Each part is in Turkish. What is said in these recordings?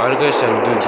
Arkadaşlar videoyu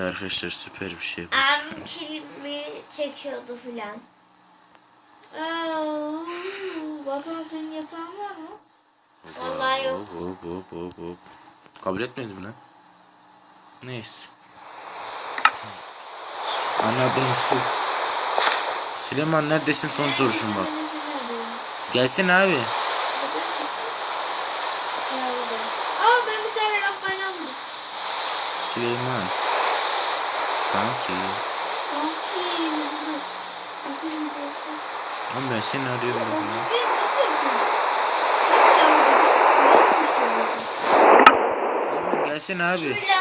de arkadaşlar süper bir şey yapacağız. Abim kilimi çekiyordu filan. Vatan senin yatağın var mı? Vallahi yok. Hop hop hop hop hop. Kabul etmedim lan. Neyse. Anladım siz. Süleyman neredesin son soruşum bak. Gelsin abi. Süleyman. Kanki. Kanki. Ama ben seni arıyorum. Kanki. Gelsin abi. Şöyle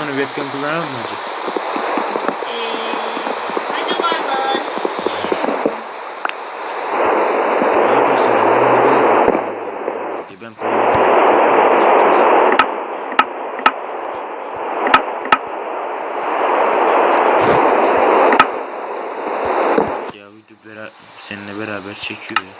sonra webcam kullanalım mı hacı? Ee, e, ya video bera seninle beraber çekiyor.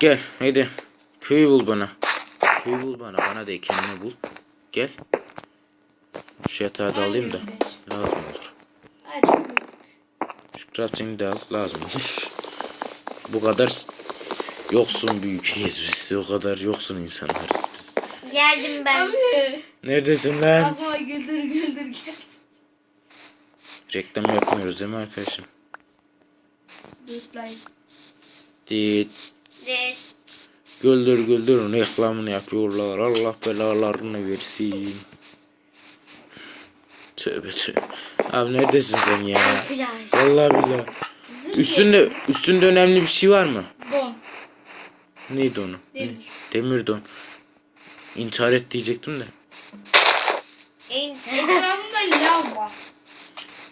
Gel. Haydi. Köyü bul bana. Köyü bul bana. Bana değil kendine bul. Gel. Şu yatağı da alayım da. Lazım olur. Şu crafting'i de al. Lazım olur. Bu kadar yoksun büyükeyiz biz. O kadar yoksun insanlarız biz. Geldim ben. Abi. Neredesin lan? Aklıma güldür güldür geldi. Reklam yapmıyoruz değil mi arkadaşım? Dutlayın. Dit. Evet. Güldür güldür reklamını yapıyorlar. Allah belalarını versin. Tövbe tövbe. Abi neredesin sen ya? Vallahi billahi. Üstünde üstünde önemli bir şey var mı? Don. Neydi onu? Demir. Demir don. İntihar et diyecektim de. Etrafımda lav var.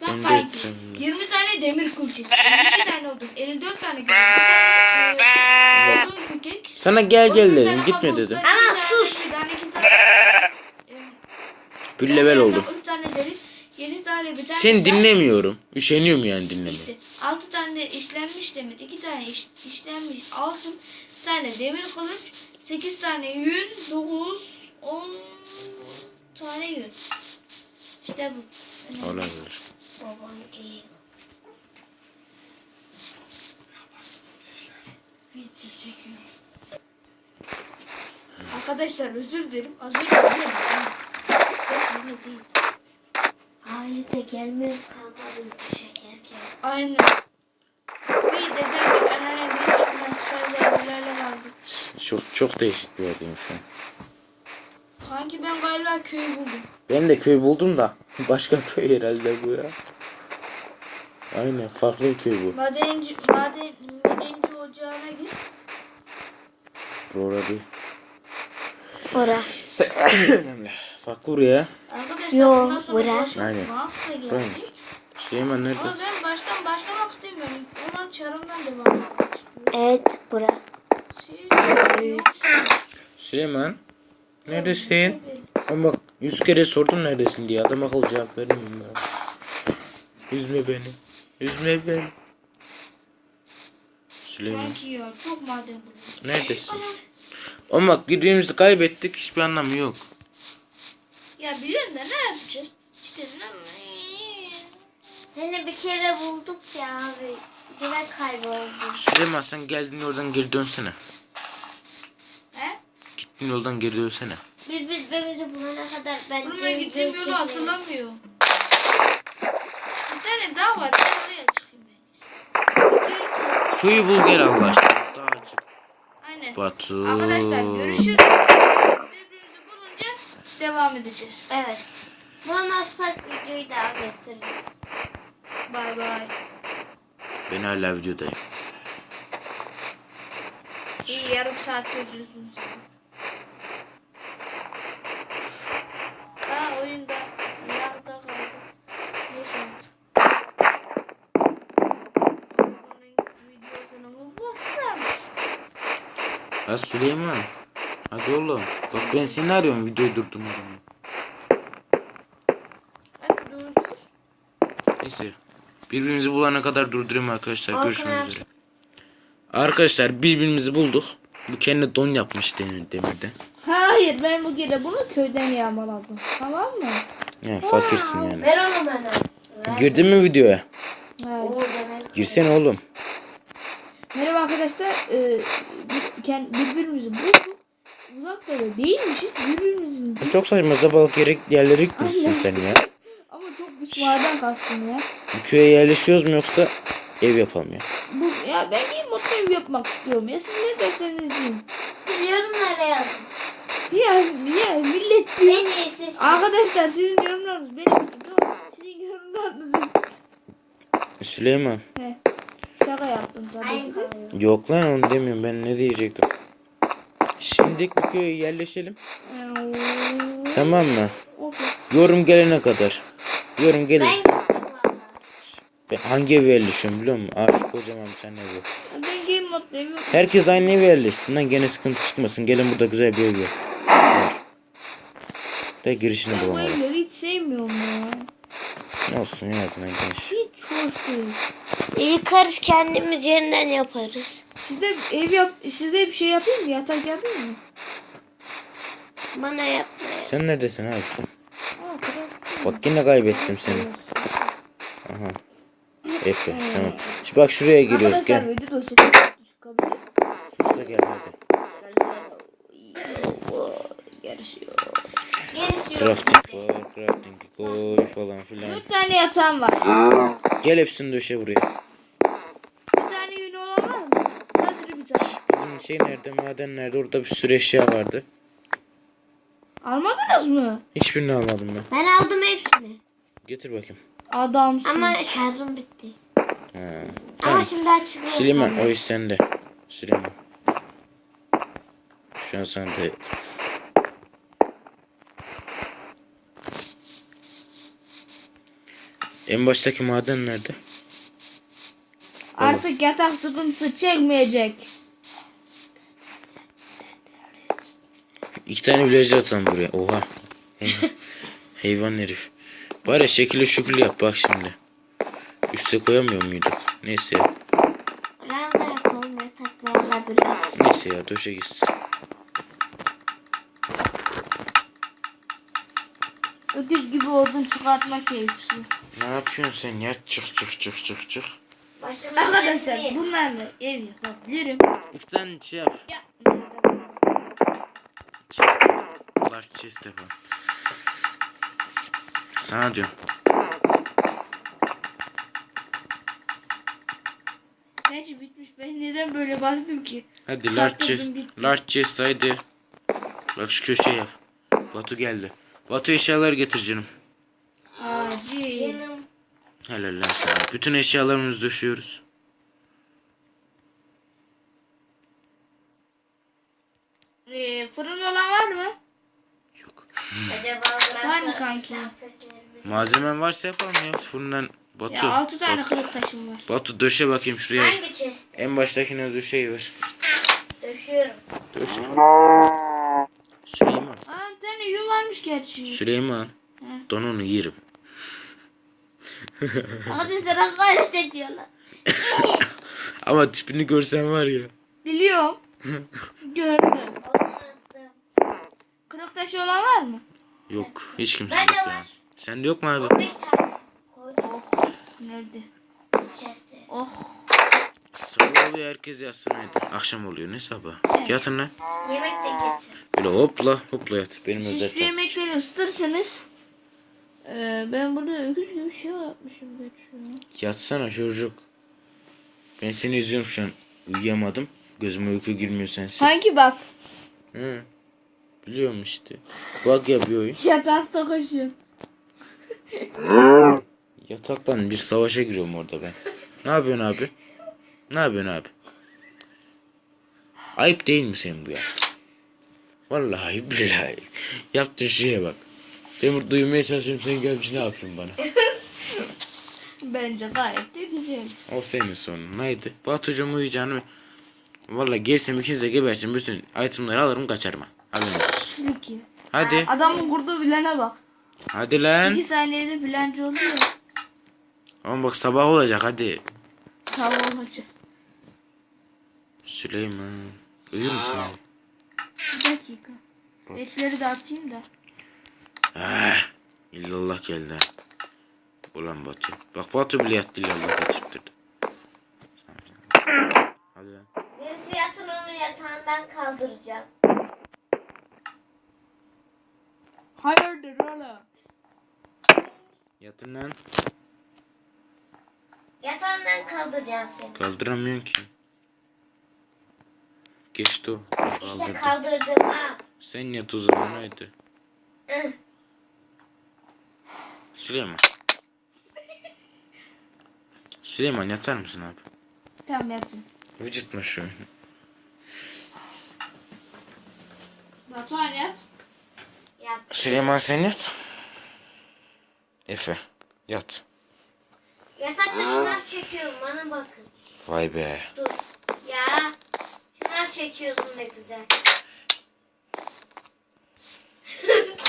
Etrafımda. 20 tane demir kulçesi. 52 tane odun. 54 tane gül. Bir tane e, odun. Sana gel gel 13 dedim. tane Gitme dedim. Ama tane sus. fidan, iki tane Bir level oldum. 3 tane deri. 7 tane bir tane. Seni dinlemiyorum. Üşeniyorum yani dinlemeye. İşte 6 tane işlenmiş demir, 2 tane iş, işlenmiş altın, bir tane demir kılıç, 8 tane yün, 9, 10 tane yün. İşte bu. Olabilir. Babam. Video çekiyoruz. Arkadaşlar özür dilerim. Az önce öyle mi? Ben öyle değil. Ailede gelmiyor kalmadı şekerken. Aynen. Bir dedem bir anneannem bir sadece abilerle vardı. Çok çok değişik bir yerdeyim şu an. Kanki ben galiba köyü buldum. Ben de köy buldum da. Başka köy herhalde bu ya. Aynen farklı köy bu. Madenci, maden, madenci ocağına gir. Bura değil. Ora. farklı buraya. Arkadaşlar Yo, bundan sonra başım Aynen. Aynen. gelecek. Süleyman Ama neredesin? ben baştan başlamak istemiyorum. Ondan çarımdan devam etmek istiyorum. Evet bura. Siz yoksunuz. Süleyman. Neredesin? Ama bak yüz kere sordum neredesin diye. Adam akıllı cevap vermiyor ya. Üzme beni. Üzme beni. Süleyman. Ya çok maden buldum. Neredesin? Ama bak birbirimizi kaybettik. Hiçbir anlamı yok. Ya biliyorum da ne yapacağız? İşte ne Seni bir kere bulduk ya abi. Yine kayboldun. Süleyman sen geldiğin yoldan geri dönsene. He? Gittiğin yoldan geri dönsene. Bir birbirimizi bulana kadar ben döndüm gittiğim yolu köşeye. hatırlamıyorum. Bir tane daha var. Ben oraya çıkayım ben. Köyü bul gel Allah aşkına. Daha açık. Aynen. Batu. Arkadaşlar görüşürüz. Birbirimizi bulunca devam edeceğiz. Evet. Bulamazsak videoyu devam ettiririz. Bay bay. Ben hala videodayım. İyi yarım saat çözüyorsunuz. Aa oyunda yarıda kaldı. Neyse artık. Bunun videosunu bulmazsam. Ha Süleyman. Hadi oğlum. Bak ben seni arıyorum videoyu durdurmadan. Hadi dur dur. Neyse. Birbirimizi bulana kadar durdurayım arkadaşlar. Hakan Görüşmek üzere. Arkadaşlar birbirimizi bulduk. Bu kendi don yapmış demir, demirden. Hayır ben bu gece bunu köyden yağmaladım. Tamam mı? Ya fakirsin yani. Ver onu bana. Ver. Girdin mi videoya? Demek. Girsene oğlum. Merhaba arkadaşlar. Ee, bir, kend- birbirimizi bulduk. Uzakta da değilmişiz. Birbirimizin Çok saçma sapalık yere, yerlere gitmişsin sen ya. ama çok güç maden kastım ya. Bu köye yerleşiyoruz mu yoksa ev yapalım ya? Bu, ya ben iyi mutlu ev yapmak istiyorum ya. Siz ne derseniz deyin. Siz yorumlara yazın. Ya, ya millet diyor. En iyisi siz. Arkadaşlar sizin yorumlarınız benim için çok. Sizin yorumlarınızı. Süleyman. He. Şaka yaptım tabii ki. Yok lan onu demiyorum ben ne diyecektim. Şimdilik bu köye yerleşelim. Tamam mı? Okey. Yorum gelene kadar. Yorum gelirse. Ben hangi eve yerleşiyorum biliyor musun? Aa şu kocaman bir tane ev. Ben ev yok. Herkes aynı eve yerleşsin lan gene sıkıntı çıkmasın. Gelin burada güzel bir ev. Var. Da girişini Ben bu bulamadım. evleri hiç sevmiyorum ya. Ne olsun en azından geniş. Hiç hoş değil. Yıkarız kendimiz yeniden yaparız. Size ev yap, size bir şey yapayım mı? Yatak yapayım mı? Bana yapmaya. Sen neredesin abi? Aa, kral. Bak yine kaybettim seni. Aha. Efe tamam. Şimdi bak şuraya giriyoruz Arkadaşlar gel. video dosyası çıkabilir. Sus da gel hadi. Crafting var, crafting koy falan filan. Dört tane yatağım var. Gel hepsini döşe buraya. Bir tane yünü olan var mı? Sadece bir Bizim şey nerede, maden nerede? Orada bir sürü eşya vardı. Almadınız mı? Hiçbirini almadım ben. Ben aldım hepsini. Getir bakayım. Adamsın. Ama şarjım bitti. Ha. Ama şimdi açmıyor. Süleyman o iş sende. Süleyman. Şu an sende. En baştaki maden nerede? Artık yatak sıkıntısı çekmeyecek. İki tane villager atalım buraya. Oha. Hayvan herif. Bari şekilli şükürlü yap bak şimdi. Üste koyamıyor muyduk? Neyse ya. Ranza yapalım yataklarla biraz. Neyse ya döşe gitsin. Öküz gibi odun çıkartma keyifli. Ne yapıyorsun sen ya? Çık çık çık çık çık. Başıma Arkadaşlar bunlarla ev yapabilirim. İki tane şey yap. Ya. Chest. Chest yapalım. Sana diyorum. Gerçi bitmiş. Ben neden böyle bastım ki? Hadi large chest. Large chest haydi. Bak şu köşeye yap. Batu geldi. Batu eşyaları getir canım. Acil. Canım. Helal lan sana. Bütün eşyalarımızı döşüyoruz. Ee, fırın olan var mı? Yok. Acaba Var mı kanki? Malzemen varsa yapalım ya. Fırından Batu. Ya altı tane Batu, kırık taşım var. Batu döşe bakayım şuraya. Hangi chest? En baştakine döşeyi ver. Döşüyorum. Döşe. Süleyman. Aa bir tane varmış gerçi. Süleyman. Donunu yerim. Arkadaşlar hakaret ediyorlar. Ama tipini görsen var ya. Biliyorum. Gördüm. Kırık taşı olan var mı? Yok. Hiç kimse yok ya. var. Sende yok mu abi? 15 tane. Koydum Oh. Nerede? Oh. Sabah oluyor herkes yatsın haydi. Akşam oluyor ne sabah? Yatın lan. Yemek de getir. Böyle hopla hopla yat. Benim özel Siz şu tatlı. yemekleri ısıtırsanız ee, ben burada öküz gibi bir şey yapmışım gerçi. Yatsana çocuk. Ben seni izliyorum şu an. Uyuyamadım. Gözüme uyku girmiyor sensiz. Sanki bak Hı. Biliyorum işte. Bak yapıyor oyun. yatakta koşuyor. Yataktan bir savaşa giriyorum orada ben. Ne yapıyorsun abi? Ne yapıyorsun abi? Ayıp değil mi senin bu ya? Vallahi billahi. Yaptığın şeye bak. Ben burada uyumaya çalışıyorum sen gelmiş ne yapıyorsun bana? Bence gayet de güzel. O senin sorunun. Haydi. Batucuğum uyuyacağını Vallahi gelsem ikiniz de gebersin bütün itemleri alırım kaçarım ha. Pislik ya. Hadi. Adamın kurduğu plana bak. Hadi lan. İki saniyede plancı oluyor. Ama bak sabah olacak hadi. Sabah olacak. Süleyman. Uyur musun abi? Bir dakika. Etleri de atayım da. Ah, illallah geldi. ha. Ulan Batu. Bak Batu bile yattı illallah getirtirdi. Hadi lan. Birisi yatsın onu yatağından kaldıracağım. Hayırdır oğlum? Yatın lan. Yatağından kaldıracağım seni. Kaldıramıyorsun ki. Geçti o. İşte Kaldırdı. kaldırdım al. Sen yat o zaman haydi. Ih. Süleyman. Süleyman yatar mısın abi? Tamam yaptım. Vücutma şu. Batuhan yat. Yat. Süleyman sen yat. Efe yat. Yatakta şınav çekiyorum bana bakın. Vay be. Dur. Ya. Şunlar çekiyordum ne güzel.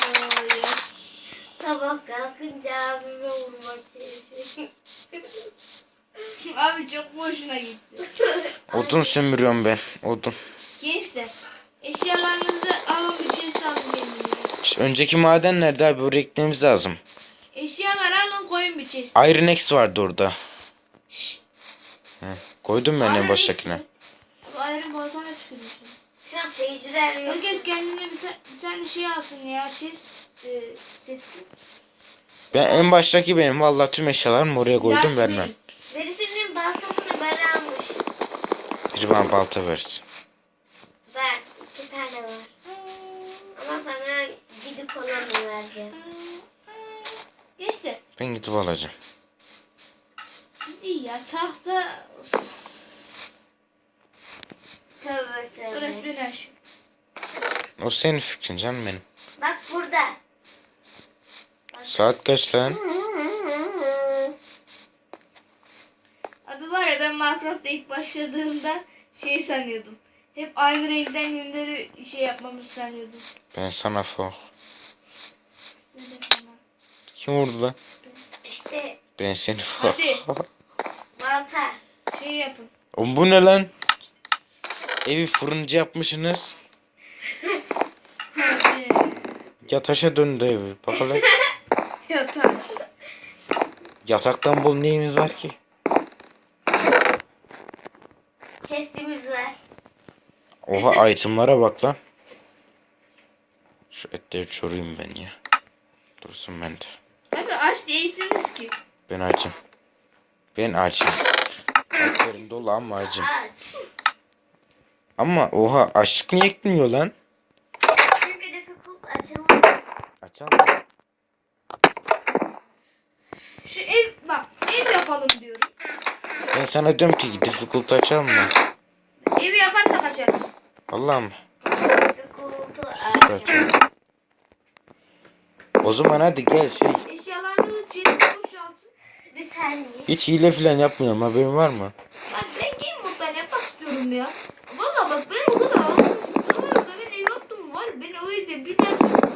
Ay, Sabah kalkınca abime vurmak çalışıyorum. Abi çok boşuna gitti. Odun sömürüyorum ben. Odun. Gençler eşyalarınızı alın chest alın kendinize. İşte önceki maden nerede abi? Oraya gitmemiz lazım. Eşyaları alın koyun bir chest. Iron X vardı orada. Şşş. He. Koydum ben en Iron baştakine. Ayrı baltana tükürüyorsun. Şu an seyirciler yok. Herkes kendine bir, ta- bir tane şey alsın ya chest e, seçsin. Ben en baştaki benim. Vallahi tüm eşyalarımı oraya koydum Gerçi vermem. benim. Birisinin baltasını ben almış. Biri bana balta versin. Ben iki tane var. Ama sana gidip Gençler Ben gidip alacağım. değil ya tahta Tövbe Burası tövbe. ben aşık. O senin fikrin canım benim. Bak burada. Saat kaç lan? Abi var ya ben Minecraft'ta ilk başladığımda şey sanıyordum. Hep aynı renkten günleri şey yapmamızı sanıyordum. Ben sana fok. Kim vurdu lan? İşte Ben seni. Hadi. balta. Şey yapın. Oğlum bu ne lan? Evi fırıncı yapmışsınız. Abi. Yataşa döndü evi. Bakalım. Yatak. Yataktan bol neyimiz var ki? Testimiz var. Oha itemlara bak lan. Şu etleri çoruyum ben ya. Dursun ben de. Abi aç değilsiniz ki. Ben açım. Ben açım. Kalplerim dolu ama acım. Ama oha açlık niye ekmiyor lan? Çünkü difficult açılmıyor. Açalım. Şu ev bak ev yapalım diyorum. Ben sana diyorum ki difficult açalım mı? Evi yaparsak açarız. Vallahi Dur açalım. O zaman hadi gel şey. Eşyalarınızı çeşitli boşaltın. Bir saniye. Hiç hile falan yapmıyorum haberin var mı? Abi ben game moddan yapmak istiyorum ya. Valla bak ben o kadar alışmışım. Sonra da ben ev yaptım var. Ben o evde bir ders geldim.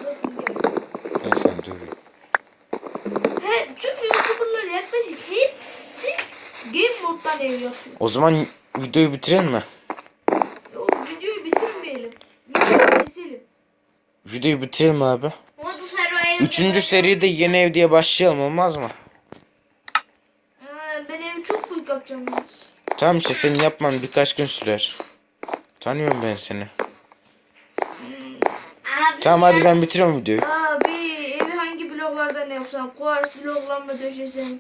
Ben seni döveyim. He, tüm youtuberlar yaklaşık hepsi game moddan ev yapıyor. O zaman videoyu bitirelim mi? O videoyu bitirmeyelim. Videoyu keselim. Videoyu bitirelim abi. Üçüncü seride yeni ev diye başlayalım olmaz mı? Ee, ben evi çok büyük yapacağım. Tamam işte senin yapman birkaç gün sürer. Tanıyorum ben seni. Abi Tamam hadi ben bitiriyorum videoyu. Abi evi hangi bloklardan yapsam? Kuvars bloklar mı döşesem?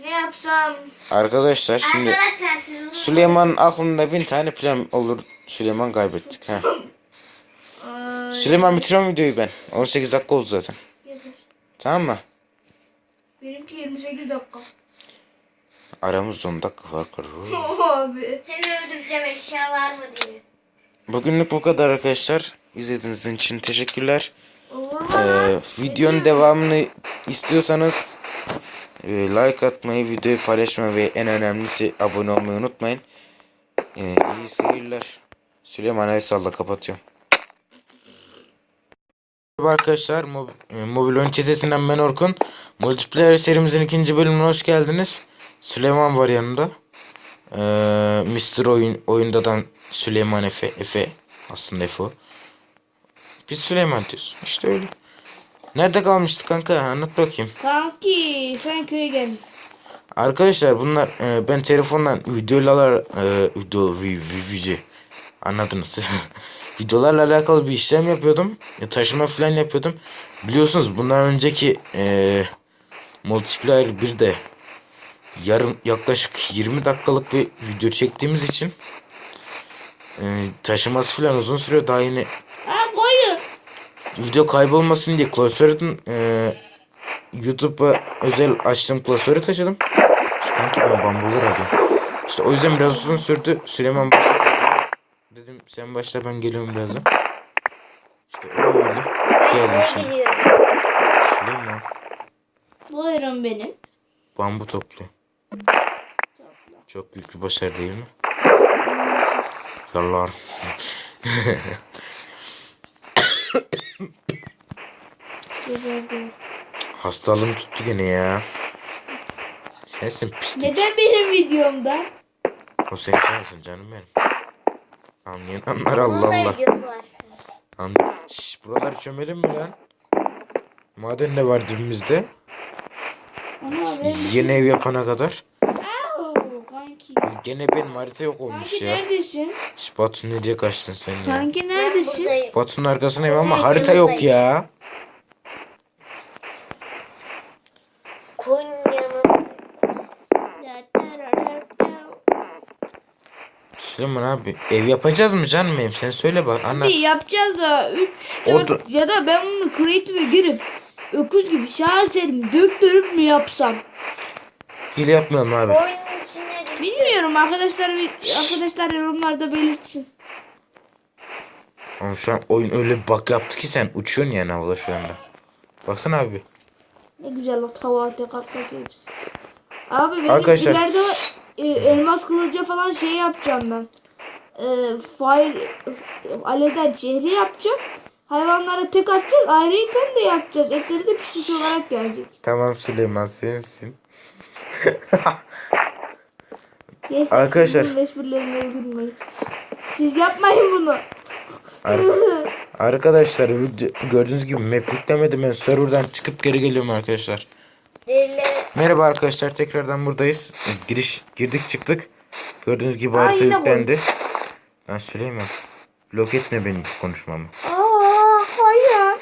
Ne yapsam? Arkadaşlar şimdi Arkadaşlar siz Süleyman'ın aklında bin tane plan olur. Süleyman kaybettik. Ha. Süleyman bitiriyorum videoyu ben. 18 dakika oldu zaten. Tamam mı? Benimki 28 dakika. Aramızda 10 dakika fark var. Abi. seni öldüreceğim eşya var mı diye. Bugünlük bu kadar arkadaşlar. İzlediğiniz için teşekkürler. Ee, videonun devamını istiyorsanız e, like atmayı, videoyu paylaşmayı ve en önemlisi abone olmayı unutmayın. Ee, iyi seyirler. Süleyman Aysal'la kapatıyorum. Merhaba arkadaşlar. Mob e, Mobil Oyun Çetesi'nden ben Orkun. Multiplayer serimizin ikinci bölümüne hoş geldiniz. Süleyman var yanımda. Ee, Mr. Oyun, oyundadan Süleyman Efe. Efe. Aslında Efe o. Biz Süleyman diyoruz. İşte öyle. Nerede kalmıştık kanka? Anlat bakayım. Kanki sen köye gel. Arkadaşlar bunlar e, ben telefondan videolar e, video vi, vi, video anladınız. Videolarla alakalı bir işlem yapıyordum. E, taşıma falan yapıyordum. Biliyorsunuz bundan önceki e, multiplayer bir de yarım yaklaşık 20 dakikalık bir video çektiğimiz için e, taşıması falan uzun sürüyor. Daha yeni koyun. video kaybolmasın diye klasörün e, YouTube'a özel açtığım klasörü taşıdım. Kanki ben bambular alıyorum. İşte o yüzden biraz uzun sürdü. Süleyman başladı. Dedim sen başla ben geliyorum birazdan. İşte öyle. Geldim şimdi. geliyorum. Süleyman Buyurun benim. bambu topluyor. Çok büyük bir başarı değil mi? Değil. Hastalığım tuttu gene ya. Sensin pislik. Neden benim videomda? O sen sensin canım benim. Anlayan anlar Allah Allah. an. Şş, buraları çömelim mi lan? Maden de var dibimizde. Ama. Yeni ev yapana kadar. Gene benim harita yok olmuş Kanki ya. neredesin? Şş, Batu nereye kaçtın sen ya? Kanki neredesin? Batu'nun arkasındayım ama Ben harita yok ya. Süleyman abi ev yapacağız mı canım benim? Sen söyle bak anlat. Bir yapacağız da 3 O 4 da- ya da ben bunu creative'e girip öküz gibi şaheserimi döktürüp mü yapsam? Hile yapmayalım abi. oyunun içine düştü. Bilmiyorum arkadaşlar arkadaşlar yorumlarda belirtsin. Ama şu an oyun öyle bir bug yaptı ki sen uçuyorsun yani havada şu anda. Baksana abi. Ne güzel o tavuğa tek atlatıyoruz. Abi benim Arkadaşlar- ileride e, elmas kılıca falan şey yapacağım ben. E, fire aleden şehri yapacağım. Hayvanlara tek atacağız. Ayrıyeten de yapacağız. Etleri de pişmiş olarak gelecek. Tamam Süleyman sensin. Yes, Arkadaşlar-. Siz yapmayın bunu. Ar- arkadaşlar gördüğünüz gibi map yüklemedim ben serverdan çıkıp geri geliyorum arkadaşlar. Derileri Merhaba arkadaşlar tekrardan buradayız. Giriş girdik çıktık. Gördüğünüz gibi Aa, harita yine yüklendi. Ben Süleyman. Blok etme benim konuşmamı. Aa, koyun.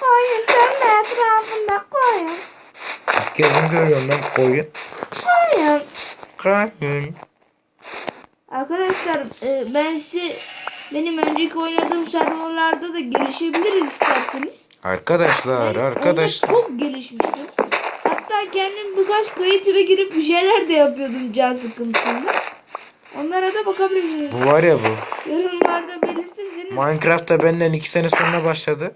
Koyun dönme etrafında koyun. İlk kez görüyorum ben koyun. Koyun. Koyun. Arkadaşlar e, ben size benim önceki oynadığım serverlarda da gelişebiliriz isterseniz. Arkadaşlar Ben arkadaşlar. orada çok gelişmiştim. Hatta kendim birkaç creative'e girip bir şeyler de yapıyordum can sıkıntısında. Onlara da bakabilirsiniz. Bu var ya bu. Yorumlarda belirtirseniz. Minecraft'ta benden iki sene sonra başladı.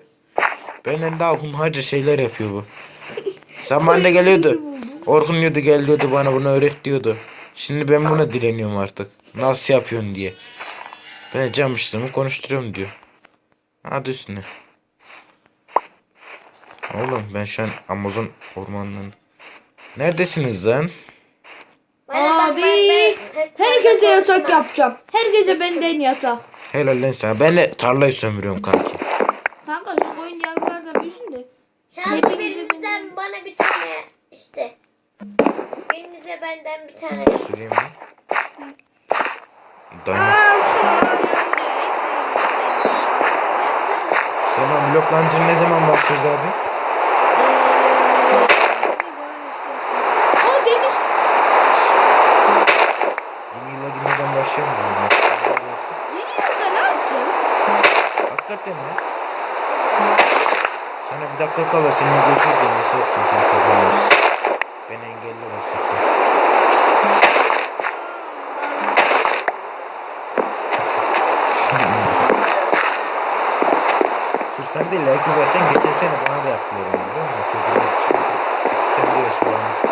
Benden daha hunharca şeyler yapıyor bu. Zamanında geliyordu. Orkun diyordu gel diyordu bana bunu öğret diyordu. Şimdi ben buna direniyorum artık. Nasıl yapıyorsun diye. Ben cam işlemi konuşturuyorum diyor. Hadi üstüne. Oğlum ben şu an Amazon ormanının. Neredesiniz lan? Bana Abi herkese yatak yapacağım. Herkese benden yatak. Helal lan sana. Ben de tarlayı sömürüyorum kanki. Kanka şu koyun yavrular da büyüsün de. Hepinize birinizden bana bir tane işte. Birinize benden bir tane. Süreyim mi? Diamond. Sen blok ne zaman başlıyoruz abi? Aa demir. Yeni yıla girmeden başlayalım diyorum. ya. Yapacağız? Hakikaten mi? Sana bir dakika kala seninle görüşürüz diye mesaj attım kanka haberin olsun. Ben engelli WhatsApp'ta. Sırf sen değil herkes zaten geçen sene bana da yaptılar onu biliyor musun? Çok biraz sen de yaşa onu.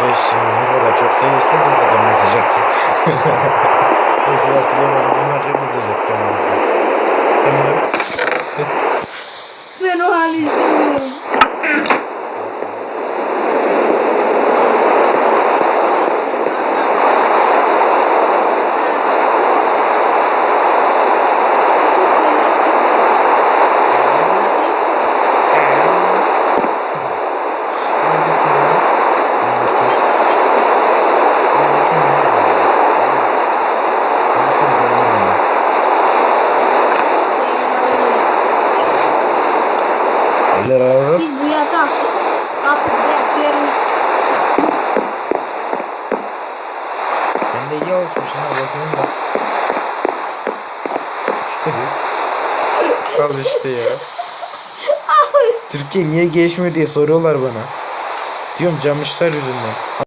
Ne kadar çok seviyorsanız o kadar mesaj atın. Mesela Süleyman'ın bunlarca mesaj orada. Hemen Ben o hali bilmiyorum. Neredesin ya? Neredesin ya? Konuşsana dönerim ya. Eller ağrı. Siz bu yatağı kapınızda yatırın. Sen de iyi alışmışsın ha bakayım da. Şöyle. Al işte ya. Niye gelişmiyor diye soruyorlar bana. Diyorum camışlar yüzünden.